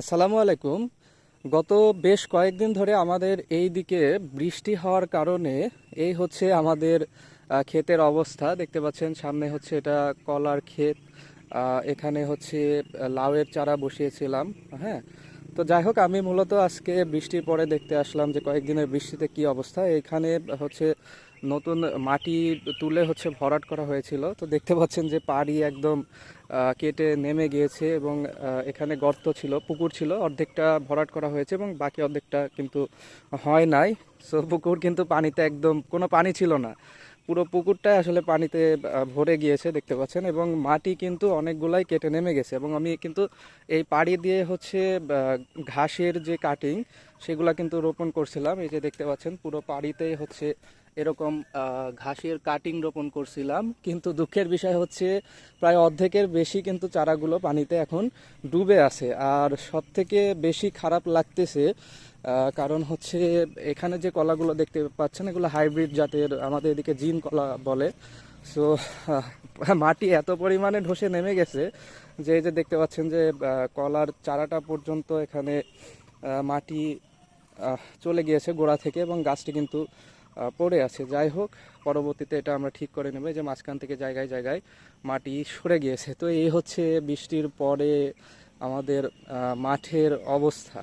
আসসালামু আলাইকুম। গত বেশ কয়েকদিন ধরে আমাদের এই দিকে বৃষ্টি হওয়ার কারণে এই হচ্ছে আমাদের ক্ষেতের অবস্থা। দেখতে পাচ্ছেন সামনে হচ্ছে এটা কলার ক্ষেত। এখানে হচ্ছে লাউয়ের চারা বসিয়েছিলাম হ্যাঁ। তো যাই হোক, আমি মূলত আজকে বৃষ্টির পরে দেখতে আসলাম যে কয়েকদিনের বৃষ্টিতে কি অবস্থা। এখানে হচ্ছে নতুন মাটি তুলে হচ্ছে ভরাট করা হয়েছিল। তো দেখতে পাচ্ছেন যে পাড়ি একদম কেটে নেমে গিয়েছে এবং এখানে গর্ত ছিল, পুকুর ছিল, অর্ধেকটা ভরাট করা হয়েছে এবং বাকি অর্ধেকটা কিন্তু হয় নাই। সো পুকুর কিন্তু পানিতে একদম, কোনো পানি ছিল না। পুরো পুকুরটাই আসলে পানিতে ভরে গিয়েছে দেখতে পাচ্ছেন এবং মাটি কিন্তু অনেকগুলাই কেটে নেমে গেছে এবং আমি কিন্তু এই পাড়ি দিয়ে হচ্ছে ঘাসের যে কাটিং সেগুলা কিন্তু রোপণ করছিলাম। এই যে দেখতে পাচ্ছেন, পুরো পাড়িতেই হচ্ছে এরকম ঘাসের কাটিং রোপণ করছিলাম। কিন্তু দুঃখের বিষয় হচ্ছে, প্রায় অর্ধেকের বেশি কিন্তু চারাগুলো পানিতে এখন ডুবে আছে। আর সব থেকে বেশি খারাপ লাগতেছে কারণ হচ্ছে এখানে যে কলাগুলো দেখতে পাচ্ছেন, এগুলো হাইব্রিড জাতের, আমাদের এদিকে জিন কলা বলে। সো, মাটি এত পরিমাণে ধসে নেমে গেছে যে, এই যে দেখতে পাচ্ছেন যে কলার চারাটা পর্যন্ত এখানে মাটি চলে গিয়েছে গোড়া থেকে এবং গাছটি কিন্তু পড়ে আছে। যাই হোক, পরবর্তীতে এটা আমরা ঠিক করে নেব যে মাঝখান থেকে জায়গায় জায়গায় মাটি সরে গিয়েছে। তো এই হচ্ছে বৃষ্টির পরে আমাদের মাঠের অবস্থা।